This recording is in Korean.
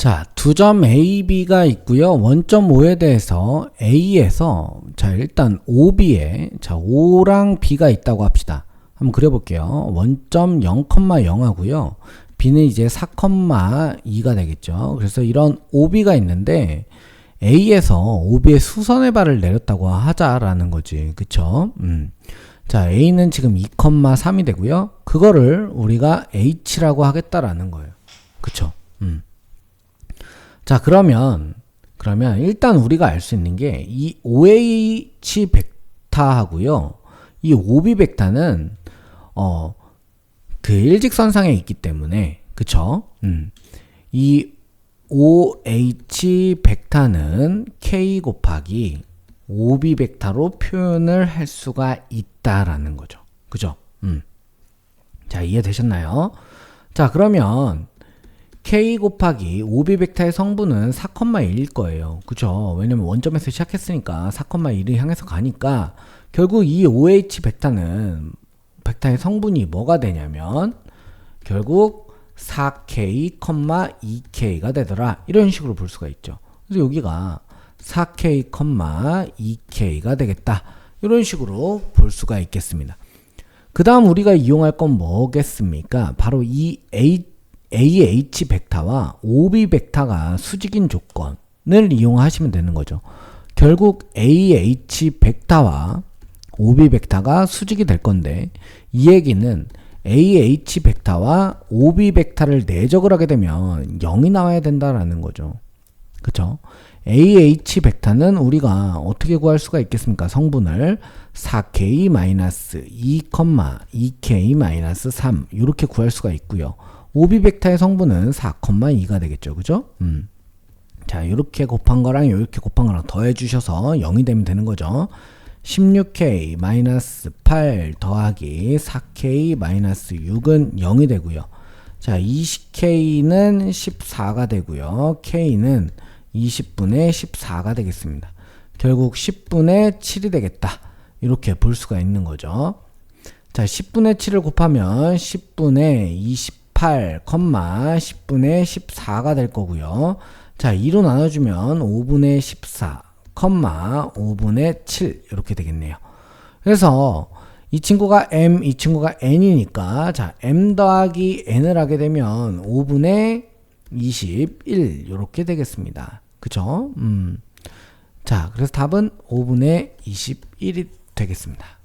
자, 두 점 A, B가 있고요. 원점 5에 대해서 A에서 자, 일단 OB에 자, 5랑 B가 있다고 합시다. 한번 그려 볼게요. 원점 0,0 하고요. B는 이제 4,2가 되겠죠. 그래서 이런 OB가 있는데 A에서 OB의 수선의 발을 내렸다고 하자라는 거지. 그쵸? 음. 자, A는 지금 2,3이 되고요. 그거를 우리가 H라고 하겠다라는 거예요. 그쵸? 음. 자, 그러면, 그러면 일단 우리가 알 수 있는 게 이 OH 벡터하고요. 이 OB 벡터는, 어, 그 일직선상에 있기 때문에, 그쵸? 음. 이 OH 벡터는 K 곱하기 OB 벡터로 표현을 할 수가 있다라는 거죠. 그죠? 음. 자, 이해되셨나요? 자, 그러면 k 곱하기 5b 벡터의 성분은 4,1일 거예요. 그죠? 왜냐면 원점에서 시작했으니까 4,1을 향해서 가니까 결국 이 OH 벡터는 벡터의 성분이 뭐가 되냐면 결국 4k, 2k가 되더라. 이런 식으로 볼 수가 있죠. 그래서 여기가 4k, 2k가 되겠다. 이런 식으로 볼 수가 있겠습니다. 그 다음 우리가 이용할 건 뭐겠습니까? 바로 이 H AH 벡터와 OB 벡터가 수직인 조건을 이용하시면 되는 거죠. 결국 AH 벡터와 OB 벡터가 수직이 될 건데 이 얘기는 AH 벡터와 OB 벡터를 내적을 하게 되면 0이 나와야 된다라는 거죠. 그쵸? AH 벡터는 우리가 어떻게 구할 수가 있겠습니까? 성분을 4K-2, 2K-3 이렇게 구할 수가 있고요. OB 벡터의 성분은 4,2가 되겠죠. 그죠? 음. 자, 이렇게 곱한 거랑 이렇게 곱한 거랑 더해 주셔서 0이 되면 되는 거죠. 16K 8 더하기 4K 6은 0이 되고요. 자, 20K는 14가 되고요. K는 20분의 14가 되겠습니다. 결국 10분의 7이 되겠다. 이렇게 볼 수가 있는 거죠. 자, 10분의 7을 곱하면 10분의 20 8, 10분의 14가 될 거고요. 자, 2로 나눠주면 5분의 14, 5분의 7 이렇게 되겠네요. 그래서 이 친구가 m, 이 친구가 n이니까 자, m 더하기 n을 하게 되면 5분의 21 이렇게 되겠습니다. 그죠? 음. 자, 그래서 답은 5분의 21이 되겠습니다.